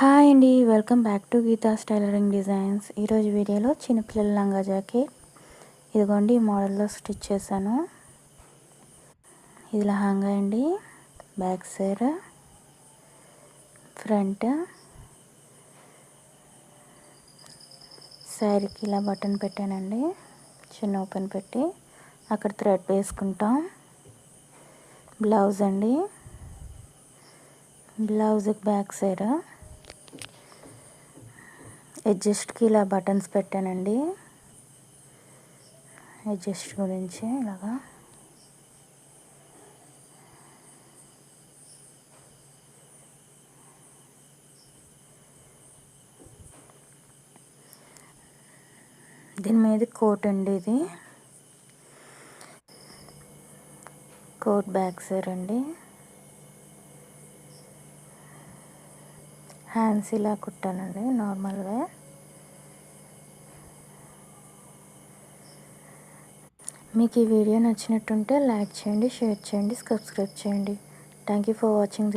Hi అండి welcome back to Geetha's tailoring designs ఈరోజు వీడియోలో చిన్నపిల్లల లంగా జాకెట్ ఇదిగోండి ఈ మోడల్లో స్టిచ్ చేశాను. ఇది లహంగా అండి బ్యాక్ సైడ్ ఫ్రంట్ శారీకి ఇలా బటన్ పెట్టానండి. చిన్న ఓపెన్ పెట్టి. అక్కడ థ్రెడ్ వేసుకుంటాం. బ్లౌజ్ అండి. బ్లౌజ్కి బ్యాక్ సైడ్ అడ్జస్ట్కి ఇలా బటన్స్ పెట్టానండి. అడ్జస్ట్ గురించి ఇలాగా. దీని మీద కోట్ అండి ఇది. కోట్ బ్యాక్ సైడ్ అండి. హ్యాండ్స్ ఇలా కుట్టానండి నార్మల్గా మీకు ఈ వీడియో నచ్చినట్టుంటే లైక్ చేయండి షేర్ చేయండి సబ్స్క్రైబ్ చేయండి. Thank you for watching